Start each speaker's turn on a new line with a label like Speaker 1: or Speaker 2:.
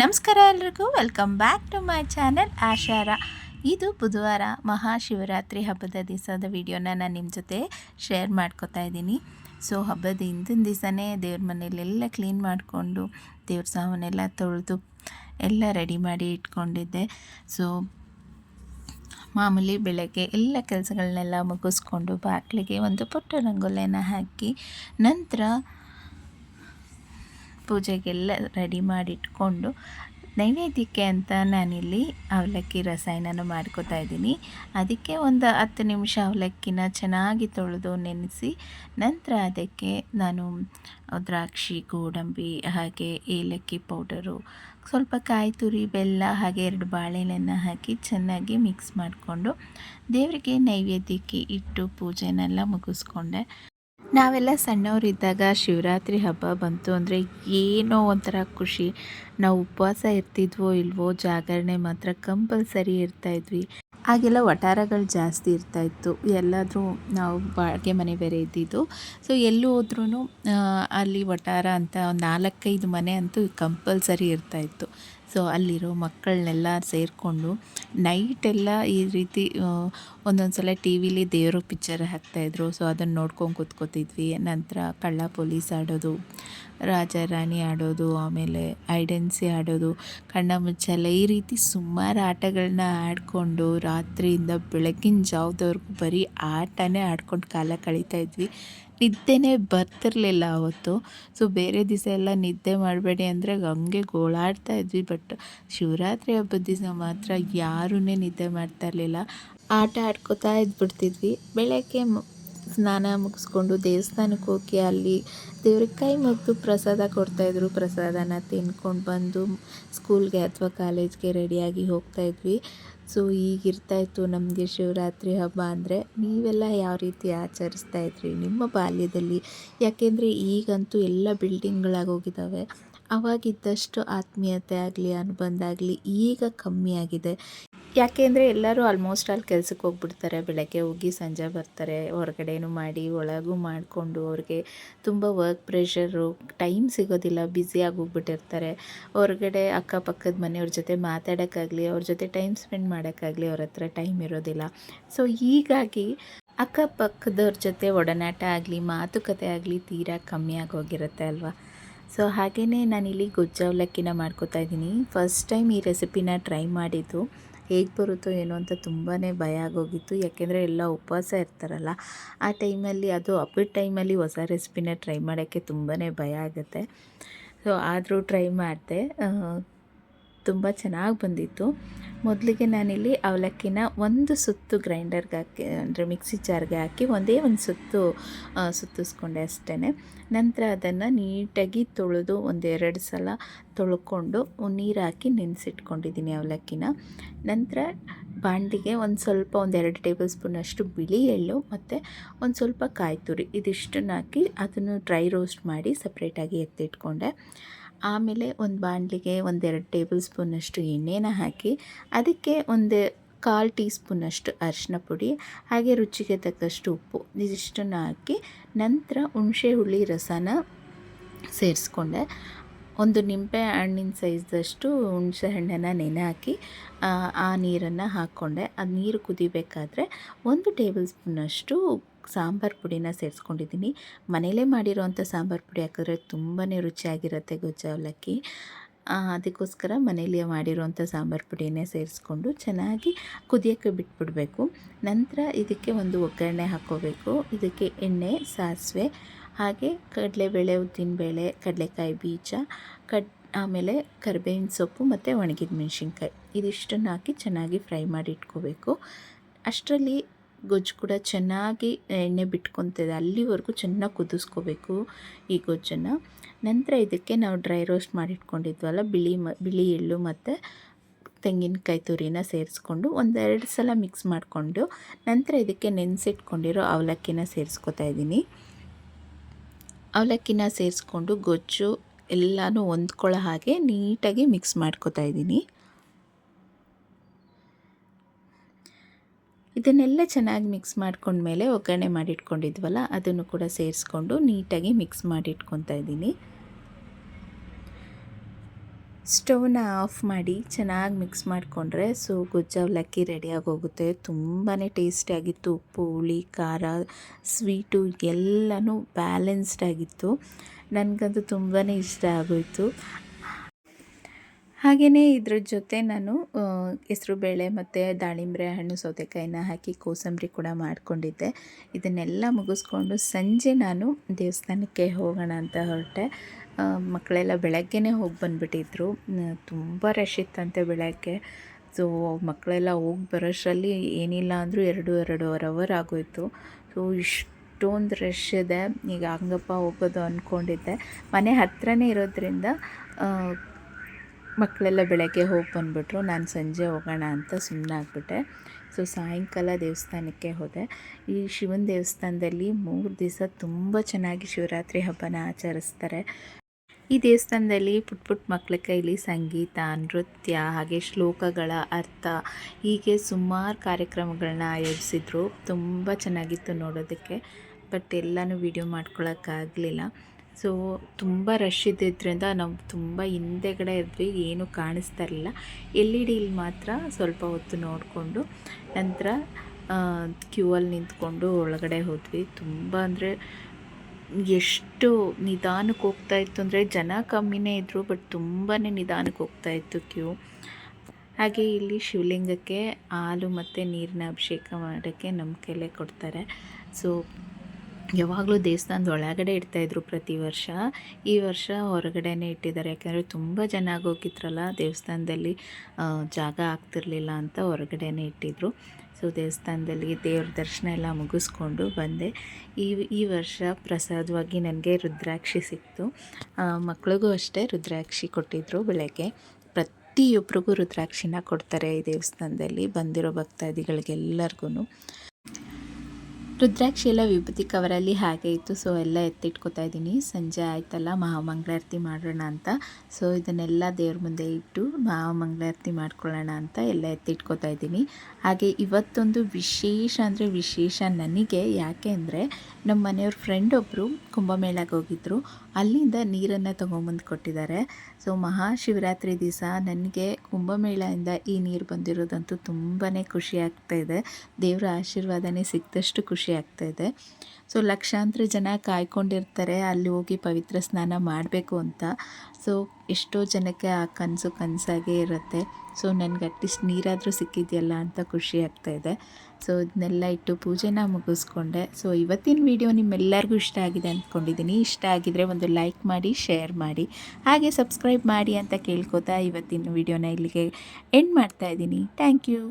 Speaker 1: ನಮಸ್ಕಾರ ಎಲ್ರಿಗೂ. Welcome back to my channel ಆಶಾರ ಇದು ಬುಧವಾರ ಮಹಾಶಿವರಾತ್ರಿ ಹಬ್ಬದ ದಿವಸದ ವಿಡಿಯೋನ ನಾನು ನಿಮ್ಮ ಜೊತೆ ಶೇರ್ ಮಾಡ್ಕೋತಾ ಇದ್ದೀನಿ. ಸೊ ಹಬ್ಬದ ಹಿಂದಿನ ದಿವಸನೇ ದೇವ್ರ ಮನೆಯಲ್ಲೆಲ್ಲ ಕ್ಲೀನ್ ಮಾಡಿಕೊಂಡು, ದೇವ್ರ ಸಾವನ್ನೆಲ್ಲ ತೊಳೆದು ಎಲ್ಲ ರೆಡಿ ಮಾಡಿ ಇಟ್ಕೊಂಡಿದ್ದೆ. ಸೊ ಮಾಮೂಲಿ ಬೆಳಗ್ಗೆ ಎಲ್ಲ ಕೆಲಸಗಳನ್ನೆಲ್ಲ ಮುಗಿಸ್ಕೊಂಡು ಬಾಗಿಲಿಗೆ ಒಂದು ಪುಟ್ಟ ರಂಗೋಲಿಯನ್ನು ಹಾಕಿ, ನಂತರ ಪೂಜೆಗೆಲ್ಲ ರೆಡಿ ಮಾಡಿಟ್ಕೊಂಡು ನೈವೇದ್ಯಕ್ಕೆ ಅಂತ ನಾನಿಲ್ಲಿ ಅವಲಕ್ಕಿ ರಸಾಯನನ ಮಾಡ್ಕೋತಾ ಇದ್ದೀನಿ. ಅದಕ್ಕೆ ಒಂದು ಹತ್ತು ನಿಮಿಷ ಅವಲಕ್ಕಿನ ಚೆನ್ನಾಗಿ ತೊಳೆದು ನೆನೆಸಿ ನಂತರ ಅದಕ್ಕೆ ನಾನು ದ್ರಾಕ್ಷಿ, ಗೋಡಂಬಿ ಹಾಗೆ ಏಲಕ್ಕಿ ಪೌಡರು, ಸ್ವಲ್ಪ ಕಾಯಿ ತುರಿ, ಬೆಲ್ಲ ಹಾಗೆ ಎರಡು ಬಾಳೆಹಣ್ಣನ್ನು ಹಾಕಿ ಚೆನ್ನಾಗಿ ಮಿಕ್ಸ್ ಮಾಡಿಕೊಂಡು ದೇವರಿಗೆ ನೈವೇದ್ಯಕ್ಕೆ ಇಟ್ಟು ಪೂಜೆನೆಲ್ಲ ಮುಗಿಸ್ಕೊಂಡೆ. ನಾವೆಲ್ಲ ಸಣ್ಣವರಿದ್ದಾಗ ಶಿವರಾತ್ರಿ ಹಬ್ಬ ಬಂತು ಅಂದರೆ ಏನೋ ಒಂಥರ ಖುಷಿ. ನಾವು ಉಪವಾಸ ಇರ್ತಿದ್ವೋ ಇಲ್ವೋ ಜಾಗರಣೆ ಮಾತ್ರ ಕಂಪಲ್ಸರಿ ಇರ್ತಾಯಿದ್ವಿ ಆಗೆಲ್ಲ ವಟಾರಗಳು ಜಾಸ್ತಿ ಇರ್ತಾಯಿತ್ತು ಎಲ್ಲಾದರೂ ನಾವು ಬಾಡಿಗೆ ಮನೆ ಬೇರೆ ಇದ್ದಿದ್ದು. ಸೊ ಎಲ್ಲೂ ಹೋದ್ರೂ ಅಲ್ಲಿ ವಟಾರ ಅಂತ ನಾಲ್ಕೈದು ಮನೆ ಅಂತೂ ಕಂಪಲ್ಸರಿ ಇರ್ತಾಯಿತ್ತು ಸೊ ಅಲ್ಲಿರೋ ಮಕ್ಕಳನ್ನೆಲ್ಲ ಸೇರಿಕೊಂಡು ನೈಟೆಲ್ಲ ಈ ರೀತಿ ಒಂದೊಂದು ಸಲ ಟಿ ವಿಲಿ ದೇವರು ಪಿಕ್ಚರ್ ಹಾಕ್ತಾಯಿದ್ರು ಸೊ ಅದನ್ನು ನೋಡ್ಕೊಂಡು ಕೂತ್ಕೋತಿದ್ವಿ. ನಂತರ ಕಳ್ಳ ಪೊಲೀಸ್ ಆಡೋದು, ರಾಜ ರಾಣಿ ಆಡೋದು, ಆಮೇಲೆ ಐಡೆನ್ಸಿ ಆಡೋದು, ಕಣ್ಣ ಮುಚ್ಚಲ್ಲ ಈ ರೀತಿ ಸುಮಾರು ಆಟಗಳನ್ನ ಆಡಿಕೊಂಡು ರಾತ್ರಿಯಿಂದ ಬೆಳಗಿನ ಜಾವದವರೆಗೂ ಬರೀ ಆಟನೇ ಆಡ್ಕೊಂಡು ಕಾಲ ಕಳೀತಾ ಇದ್ವಿ. ನಿದ್ದೆನೇ ಬರ್ತಿರಲಿಲ್ಲ ಅವತ್ತು. ಸೊ ಬೇರೆ ದಿವಸ ಎಲ್ಲ ನಿದ್ದೆ ಮಾಡಬೇಡಿ ಅಂದರೆ ಹಂಗೆ ಗೋಳಾಡ್ತಾ ಇದ್ವಿ. ಬಟ್ ಶಿವರಾತ್ರಿ ಹಬ್ಬದ ದಿವಸ ಮಾತ್ರ ಯಾರೂ ನಿದ್ದೆ ಮಾಡ್ತಾ ಇರಲಿಲ್ಲ. ಆಟ ಆಡ್ಕೋತಾ ಇದ್ಬಿಡ್ತಿದ್ವಿ. ಬೆಳಗ್ಗೆ ಸ್ನಾನ ಮುಗಿಸ್ಕೊಂಡು ದೇವಸ್ಥಾನಕ್ಕೆ ಹೋಗಿ ಅಲ್ಲಿ ದೇವ್ರಿಗೆ ಕೈ ಮುಗಿದು ಪ್ರಸಾದ ಕೊಡ್ತಾಯಿದ್ರು ಪ್ರಸಾದನ ತಿನ್ಕೊಂಡು ಬಂದು ಸ್ಕೂಲ್ಗೆ ಅಥವಾ ಕಾಲೇಜ್ಗೆ ರೆಡಿಯಾಗಿ ಹೋಗ್ತಾಯಿದ್ವಿ ಸೊ, ಈಗಿರ್ತಾಯಿತ್ತು ನಮಗೆ ಶಿವರಾತ್ರಿ ಹಬ್ಬ ಅಂದರೆ ನೀವೆಲ್ಲ ಯಾವ ರೀತಿ ಆಚರಿಸ್ತಾ ಇದ್ರಿ? ನಿಮ್ಮ ಬಾಲ್ಯದಲ್ಲಿ? ಯಾಕೆಂದರೆ ಈಗಂತೂ ಎಲ್ಲ ಬಿಲ್ಡಿಂಗ್ಗಳಾಗೋಗಿದ್ದಾವೆ ಅವಾಗಿದ್ದಷ್ಟು ಆತ್ಮೀಯತೆ ಆಗಲಿ, ಅನುಬಂಧ ಆಗಲಿ ಈಗ ಕಮ್ಮಿ ಆಗಿದೆ ಯಾಕೆಂದರೆ ಎಲ್ಲರೂ ಆಲ್ಮೋಸ್ಟ್ ಅಲ್ಲಿ ಕೆಲಸಕ್ಕೆ ಹೋಗ್ಬಿಡ್ತಾರೆ, ಬೆಳಗ್ಗೆ ಹೋಗಿ ಸಂಜೆ ಬರ್ತಾರೆ, ಹೊರಗಡೆನೂ ಮಾಡಿ, ಒಳಗೂ ಮಾಡಿಕೊಂಡು ಅವ್ರಿಗೆ ತುಂಬ ವರ್ಕ್ ಪ್ರೆಷರು ಟೈಮ್ ಸಿಗೋದಿಲ್ಲ ಬ್ಯುಸಿಯಾಗಿ ಹೋಗ್ಬಿಟ್ಟಿರ್ತಾರೆ. ಹೊರಗಡೆ ಅಕ್ಕಪಕ್ಕದ ಮನೆಯವ್ರ ಜೊತೆ ಮಾತಾಡೋಕ್ಕಾಗಲಿ, ಅವ್ರ ಜೊತೆ ಟೈಮ್ ಸ್ಪೆಂಡ್ ಮಾಡೋಕ್ಕಾಗಲಿ ಅವ್ರ ಹತ್ರ ಟೈಮ್ ಇರೋದಿಲ್ಲ. ಸೊ ಹೀಗಾಗಿ ಅಕ್ಕಪಕ್ಕದವ್ರ ಜೊತೆ ಒಡನಾಟ ಆಗಲಿ, ಮಾತುಕತೆ ಆಗಲಿ ತೀರಾ ಕಮ್ಮಿ ಆಗೋಗಿರುತ್ತೆ ಅಲ್ವಾ? ಸೊ ಹಾಗೆಯೇ ನಾನಿಲ್ಲಿ ಗೊಜ್ಜು ಅವಲಕ್ಕಿನ ಮಾಡ್ಕೋತಾ ಇದ್ದೀನಿ. ಫಸ್ಟ್ ಟೈಮ್ ಈ ರೆಸಿಪಿನ ಟ್ರೈ ಮಾಡಿದ್ದು. ಹೇಗೆ ಬರುತ್ತೋ ಏನೋ ಅಂತ ತುಂಬಾ ಭಯ ಆಗೋಗಿತ್ತು. ಯಾಕೆಂದರೆ ಎಲ್ಲ ಉಪವಾಸ ಇರ್ತಾರಲ್ಲ, ಆ ಟೈಮಲ್ಲಿ ಅದು ಹಬ್ಬದ ಟೈಮಲ್ಲಿ ಹೊಸ ರೆಸಿಪಿನ ಟ್ರೈ ಮಾಡೋಕ್ಕೆ ತುಂಬಾ ಭಯ ಆಗುತ್ತೆ. ಸೊ ಆದರೂ ಟ್ರೈ ಮಾಡಿದೆ. ತುಂಬ ಚೆನ್ನಾಗಿ ಬಂದಿತ್ತು. ಮೊದಲಿಗೆ ನಾನಿಲ್ಲಿ ಅವಲಕ್ಕಿನ ಒಂದು ಸುತ್ತು ಗ್ರೈಂಡರ್ಗೆ ಹಾಕಿ, ಅಂದರೆ ಮಿಕ್ಸಿ ಜಾರ್ಗೆ ಹಾಕಿ ಒಂದೇ ಒಂದು ಸುತ್ತು ಸುತ್ತಿಸ್ಕೊಂಡೆ ಅಷ್ಟೇ ನಂತರ ಅದನ್ನು ನೀಟಾಗಿ ತೊಳೆದು ಒಂದೆರಡು ಸಲ ತೊಳ್ಕೊಂಡು ನೀರು ಹಾಕಿ ನೆನೆಸಿಟ್ಕೊಂಡಿದ್ದೀನಿ ಅವಲಕ್ಕಿನ. ನಂತರ ಬಾಂಡಿಗೆ ಒಂದು ಸ್ವಲ್ಪ ಒಂದೆರಡು ಟೇಬಲ್ ಸ್ಪೂನಷ್ಟು ಬಿಳಿ ಎಳ್ಳು ಮತ್ತು ಒಂದು ಸ್ವಲ್ಪ ಕಾಯಿ ತುರಿ ಇದಿಷ್ಟನ್ನು ಹಾಕಿ ಅದನ್ನು ಡ್ರೈ ರೋಸ್ಟ್ ಮಾಡಿ ಸಪ್ರೇಟಾಗಿ ಎತ್ತಿಟ್ಕೊಂಡೆ. ಆಮೇಲೆ ಒಂದು ಬಾಣಲಿಗೆ ಒಂದೆರಡು ಟೇಬಲ್ ಸ್ಪೂನಷ್ಟು ಎಣ್ಣೆನ ಹಾಕಿ ಅದಕ್ಕೆ ಒಂದು ಕಾಲು ಟೀ ಸ್ಪೂನಷ್ಟು ಅರಿಶಿನ ಪುಡಿ ಹಾಗೆ ರುಚಿಗೆ ತಕ್ಕಷ್ಟು ಉಪ್ಪು ಇದಿಷ್ಟನ್ನು ಹಾಕಿ ನಂತರ ಹುಣಸೆ ಹುಳಿ ರಸನ ಸೇರಿಸ್ಕೊಂಡೆ. ಒಂದು ನಿಂಬೆ ಹಣ್ಣಿನ ಸೈಜ್ದಷ್ಟು ಹುಣಸೆ ಹಣ್ಣನ್ನು ನೆನೆ ಹಾಕಿ, ಆ ನೀರನ್ನು ಹಾಕ್ಕೊಂಡೆ. ಅದು ನೀರು ಕುದಿಬೇಕಾದ್ರೆ ಒಂದು ಟೇಬಲ್ ಸ್ಪೂನಷ್ಟು ಸಾಂಬಾರು ಪುಡಿನ ಸೇರಿಸ್ಕೊಂಡಿದ್ದೀನಿ. ಮನೆಯಲ್ಲೇ ಮಾಡಿರೋವಂಥ ಸಾಂಬಾರು ಪುಡಿ ಹಾಕಿದ್ರೆ ತುಂಬಾ ರುಚಿಯಾಗಿರುತ್ತೆ ಗೊಜ್ಜು ಅವಲಕ್ಕಿ. ಅದಕ್ಕೋಸ್ಕರ ಮನೇಲಿ ಮಾಡಿರೋವಂಥ ಸಾಂಬಾರು ಪುಡಿಯನ್ನೇ ಸೇರಿಸ್ಕೊಂಡು ಚೆನ್ನಾಗಿ ಕುದಿಯೋಕ್ಕೆ ಬಿಟ್ಬಿಡಬೇಕು. ನಂತರ ಇದಕ್ಕೆ ಒಂದು ಒಗ್ಗರಣೆ ಹಾಕ್ಕೋಬೇಕು. ಇದಕ್ಕೆ ಎಣ್ಣೆ, ಸಾಸಿವೆ, ಹಾಗೆ ಕಡಲೆಬೇಳೆ, ಉದ್ದಿನಬೇಳೆ, ಕಡಲೆಕಾಯಿ ಬೀಜ, ಕಡ್, ಆಮೇಲೆ ಕರಿಬೇವಿನ ಸೊಪ್ಪು ಮತ್ತು ಒಣಗಿದ ಮೆಣಸಿನ್ಕಾಯಿ. ಇದಿಷ್ಟನ್ನು ಹಾಕಿ ಚೆನ್ನಾಗಿ ಫ್ರೈ ಮಾಡಿ ಇಟ್ಕೋಬೇಕು. ಅಷ್ಟರಲ್ಲಿ ಗೊಜ್ಜು ಕೂಡ ಚೆನ್ನಾಗಿ ಎಣ್ಣೆ ಬಿಟ್ಕೊತಿದೆ. ಅಲ್ಲಿವರೆಗೂ ಚೆನ್ನಾಗಿ ಕುದಿಸ್ಕೋಬೇಕು ಈ ಗೊಜ್ಜನ್ನು. ನಂತರ ಇದಕ್ಕೆ ನಾವು ಡ್ರೈ ರೋಸ್ಟ್ ಮಾಡಿಟ್ಕೊಂಡಿದ್ವಲ್ಲ, ಬಿಳಿ ಮ, ಬಿಳಿ ಎಳ್ಳು ಮತ್ತು ತೆಂಗಿನಕಾಯಿ ತುರಿನ ಸೇರಿಸ್ಕೊಂಡು ಒಂದೆರಡು ಸಲ ಮಿಕ್ಸ್ ಮಾಡಿಕೊಂಡು ನಂತರ ಇದಕ್ಕೆ ನೆನೆಸಿಟ್ಕೊಂಡಿರೋ ಅವಲಕ್ಕಿನ ಸೇರಿಸ್ಕೊತಾ ಇದ್ದೀನಿ. ಅವಲಕ್ಕಿನ ಸೇರಿಸ್ಕೊಂಡು ಗೊಜ್ಜು ಎಲ್ಲನೂ ಹೊಂದ್ಕೊಳ್ಳೋ ಹಾಗೆ ನೀಟಾಗಿ ಮಿಕ್ಸ್ ಮಾಡ್ಕೊತಾ ಇದ್ದೀನಿ. ಇದನ್ನೆಲ್ಲ ಚೆನ್ನಾಗಿ ಮಿಕ್ಸ್ ಮಾಡ್ಕೊಂಡ್ಮೇಲೆ ಒಗ್ಗರಣೆ ಮಾಡಿಟ್ಕೊಂಡಿದ್ವಲ್ಲ, ಅದನ್ನು ಕೂಡ ಸೇರಿಸ್ಕೊಂಡು ನೀಟಾಗಿ ಮಿಕ್ಸ್ ಮಾಡಿಟ್ಕೊತಾ ಇದ್ದೀನಿ. ಸ್ಟವ್ನ ಆಫ್ ಮಾಡಿ ಚೆನ್ನಾಗಿ ಮಿಕ್ಸ್ ಮಾಡಿಕೊಂಡ್ರೆ ಸೊ ಗೊಜ್ಜು ಲಕ್ಕಿ ರೆಡಿಯಾಗಿ ಹೋಗುತ್ತೆ ತುಂಬಾ ಟೇಸ್ಟಿಯಾಗಿತ್ತು. ಉಪ್ಪು, ಹುಳಿ, ಖಾರ, ಸ್ವೀಟು, ಎಲ್ಲನೂ ಬ್ಯಾಲೆನ್ಸ್ಡ್ ಆಗಿತ್ತು. ನನಗಂತೂ ತುಂಬಾ ಇಷ್ಟ ಆಗೋಯಿತು. ಹಾಗೆಯೇ ಇದ್ರ ಜೊತೆ ನಾನು ಹೆಸ್ರುಬೇಳೆ ಮತ್ತು ದಾಳಿಂಬೆ ಹಣ್ಣು, ಸೌತೆಕಾಯಿನ ಹಾಕಿ ಕೋಸಂಬರಿ ಕೂಡ ಮಾಡಿಕೊಂಡಿದ್ದೆ. ಇದನ್ನೆಲ್ಲ ಮುಗಿಸ್ಕೊಂಡು ಸಂಜೆ ನಾನು ದೇವಸ್ಥಾನಕ್ಕೆ ಹೋಗೋಣ ಅಂತ ಹೊರಟೆ. ಮಕ್ಕಳೆಲ್ಲ ಬೆಳಗ್ಗೆನೇ ಹೋಗಿ ಬಂದುಬಿಟ್ಟಿದ್ರು. ತುಂಬ ರಶ್ ಇತ್ತಂತೆ ಬೆಳಗ್ಗೆ. ಸೊ, ಮಕ್ಕಳೆಲ್ಲ ಹೋಗಿ ಬರೋಷ್ಟರಲ್ಲಿ ಏನಿಲ್ಲ ಅಂದರೂ ಎರಡು, ಎರಡೂವರೆ ಅವರ್ ಆಗೋಯಿತು. ಸೊ, ಇಷ್ಟೊಂದು ರಶ್ ಇದೆ. ಈಗ ಹಂಗಪ್ಪ ಹೋಗೋದು ಅಂದ್ಕೊಂಡಿದ್ದೆ ಮನೆ ಹತ್ರನೇ ಇರೋದ್ರಿಂದ ಮಕ್ಕಳೆಲ್ಲ ಬೆಳಗ್ಗೆ ಹೋಗಿ ಬಂದುಬಿಟ್ರು, ನಾನು ಸಂಜೆ ಹೋಗೋಣ ಅಂತ ಸುಮ್ಮನೆ ಆಗ್ಬಿಟ್ಟೆ. ಸೊ ಸಾಯಂಕಾಲ ದೇವಸ್ಥಾನಕ್ಕೆ ಹೋದೆ. ಈ ಶಿವನ ದೇವಸ್ಥಾನದಲ್ಲಿ ಮೂರು ದಿವಸ ತುಂಬ ಚೆನ್ನಾಗಿ ಶಿವರಾತ್ರಿ ಹಬ್ಬನ ಆಚರಿಸ್ತಾರೆ. ಈ ದೇವಸ್ಥಾನದಲ್ಲಿ ಪುಟ್ ಪುಟ್ ಮಕ್ಕಳ ಕೈಲಿ ಸಂಗೀತ, ನೃತ್ಯ, ಹಾಗೆ ಶ್ಲೋಕಗಳ ಅರ್ಥ, ಹೀಗೆ ಸುಮಾರು ಕಾರ್ಯಕ್ರಮಗಳನ್ನ ಆಯೋಜಿಸಿದ್ರು. ತುಂಬ ಚೆನ್ನಾಗಿತ್ತು ನೋಡೋದಕ್ಕೆ. ಬಟ್ ಎಲ್ಲನೂ ವಿಡಿಯೋ ಮಾಡ್ಕೊಳಕ್ಕಾಗಲಿಲ್ಲ ಸೊ, ತುಂಬ ರಶ್ ಇದ್ದಿದ್ದರಿಂದ ನಾವು ತುಂಬ ಹಿಂದೆಗಡೆ ಇದ್ವಿ, ಏನು ಕಾಣಿಸ್ತಾ ಇರಲಿಲ್ಲ. ಎಲ್ ಇ ಡಿಲಿ ಮಾತ್ರ ಸ್ವಲ್ಪ ಹೊತ್ತು ನೋಡಿಕೊಂಡು, ನಂತರ ಕ್ಯೂ ಅಲ್ಲಿ ನಿಂತ್ಕೊಂಡು ಒಳಗಡೆ ಹೋದ್ವಿ. ತುಂಬ ಅಂದರೆ ಎಷ್ಟು ನಿಧಾನಕ್ಕೆ ಹೋಗ್ತಾ ಇತ್ತು ಅಂದರೆ ಜನ ಕಮ್ಮಿನೇ ಇದ್ದರು ಬಟ್ ತುಂಬಾ ನಿಧಾನಕ್ಕೆ ಹೋಗ್ತಾ ಇತ್ತು ಕ್ಯೂ ಹಾಗೆ ಇಲ್ಲಿ ಶಿವಲಿಂಗಕ್ಕೆ ಹಾಲು ಮತ್ತು ನೀರಿನ ಅಭಿಷೇಕ ಮಾಡೋಕ್ಕೆ ನಮ್ಮ ಕೈಲೇ ಕೊಡ್ತಾರೆ. ಸೊ ಯಾವಾಗಲೂ ದೇವಸ್ಥಾನದ ಒಳಗಡೆ ಇಡ್ತಾಯಿದ್ರು ಪ್ರತಿ ವರ್ಷ. ಈ ವರ್ಷ ಹೊರಗಡೆನೇ ಇಟ್ಟಿದ್ದಾರೆ. ಯಾಕಂದರೆ ತುಂಬ ಜನ ಆಗೋಗಿದ್ರಲ್ಲ ದೇವಸ್ಥಾನದಲ್ಲಿ ಜಾಗ ಆಗ್ತಿರ್ಲಿಲ್ಲ ಅಂತ ಹೊರಗಡೆನೇ ಇಟ್ಟಿದ್ರು. ಸೊ, ದೇವಸ್ಥಾನದಲ್ಲಿ ದೇವ್ರ ದರ್ಶನ ಎಲ್ಲ ಮುಗಿಸ್ಕೊಂಡು ಬಂದೆ. ಈ ಈ ವರ್ಷ ಪ್ರಸಾದವಾಗಿ ನನಗೆ ರುದ್ರಾಕ್ಷಿ ಸಿಕ್ತು. ಮಕ್ಳಿಗೂ ಅಷ್ಟೇ ರುದ್ರಾಕ್ಷಿ ಕೊಟ್ಟಿದ್ದರು ಬೆಳಗ್ಗೆ. ಪ್ರತಿಯೊಬ್ಬರಿಗೂ ರುದ್ರಾಕ್ಷಿನ ಕೊಡ್ತಾರೆ ಈ ದೇವಸ್ಥಾನದಲ್ಲಿ ಬಂದಿರೋ ಭಕ್ತಾದಿಗಳಿಗೆಲ್ಲರಿಗೂ ರುದ್ರಾಕ್ಷಿ ಎಲ್ಲ ವಿಭೂತಿ ಕವರಲ್ಲಿ ಹಾಗೆ ಇತ್ತು. ಸೊ ಎಲ್ಲ ಎತ್ತಿಟ್ಕೊತಾ ಇದ್ದೀನಿ. ಸಂಜೆ ಆಯ್ತಲ್ಲ ಮಹಾಮಂಗಳಾರತಿ ಮಾಡೋಣ ಅಂತ. ಸೊ ಇದನ್ನೆಲ್ಲ ದೇವ್ರ ಮುಂದೆ ಇಟ್ಟು ಮಹಾಮಂಗಳಾರತಿ ಮಾಡ್ಕೊಳ್ಳೋಣ ಅಂತ ಎಲ್ಲ ಎತ್ತಿಟ್ಕೊತಾ ಇದ್ದೀನಿ. ಹಾಗೆ ಇವತ್ತೊಂದು ವಿಶೇಷ ಅಂದರೆ ವಿಶೇಷ ನನಗೆ ಯಾಕೆ ಅಂದರೆ ನಮ್ಮ ಮನೆಯವ್ರ ಫ್ರೆಂಡ್ ಒಬ್ಬರು ಕುಂಭಮೇಳಕ್ಕೆ ಹೋಗಿದ್ದರು ಅಲ್ಲಿಂದ ನೀರನ್ನು ತೊಗೊಂಬಂದು ಕೊಟ್ಟಿದ್ದಾರೆ. ಸೊ, ಮಹಾಶಿವರಾತ್ರಿ ದಿವಸ ನನಗೆ ಕುಂಭಮೇಳದಿಂದ ಈ ನೀರು ಬಂದಿರೋದಂತೂ ತುಂಬಾ ಖುಷಿ ಇದೆ. ದೇವರ ಆಶೀರ್ವಾದನೇ ಸಿಕ್ಕಿದಷ್ಟು ಖುಷಿ ಇದೆ. ಸೊ, ಲಕ್ಷಾಂತರ ಜನ ಕಾಯ್ಕೊಂಡಿರ್ತಾರೆ, ಅಲ್ಲಿ ಹೋಗಿ ಪವಿತ್ರ ಸ್ನಾನ ಮಾಡಬೇಕು ಅಂತ. ಸೊ ಎಷ್ಟೋ ಜನಕ್ಕೆ ಆ ಕನಸು ಕನಸಾಗೇ ಇರುತ್ತೆ. ಸೊ ನನಗೆ ಅಟ್ಲೀಸ್ಟ್ ನೀರಾದರೂ ಸಿಕ್ಕಿದೆಯಲ್ಲ ಅಂತ ಖುಷಿ ಇದೆ. ಸೊ ಇದನ್ನೆಲ್ಲ ಇಟ್ಟು ಪೂಜೆನ ಮುಗಿಸ್ಕೊಂಡೆ. ಸೊ ಇವತ್ತಿನ ವಿಡಿಯೋ ನಿಮ್ಮೆಲ್ಲರಿಗೂ ಇಷ್ಟ ಆಗಿದೆ ಅಂದ್ಕೊಂಡಿದ್ದೀನಿ. ಇಷ್ಟ ಆಗಿದರೆ ಒಂದು ಲೈಕ್ ಮಾಡಿ ಶೇರ್ ಮಾಡಿ. ಹಾಗೆ ಸಬ್ಸ್ಕ್ರೈಬ್ ಮಾಡಿ ಅಂತ ಕೇಳ್ಕೊತಾ ಇವತ್ತಿನ ವಿಡಿಯೋನ ಇಲ್ಲಿಗೆ ಎಂಡ್ ಮಾಡ್ತಾಯಿದ್ದೀನಿ ಥ್ಯಾಂಕ್ ಯು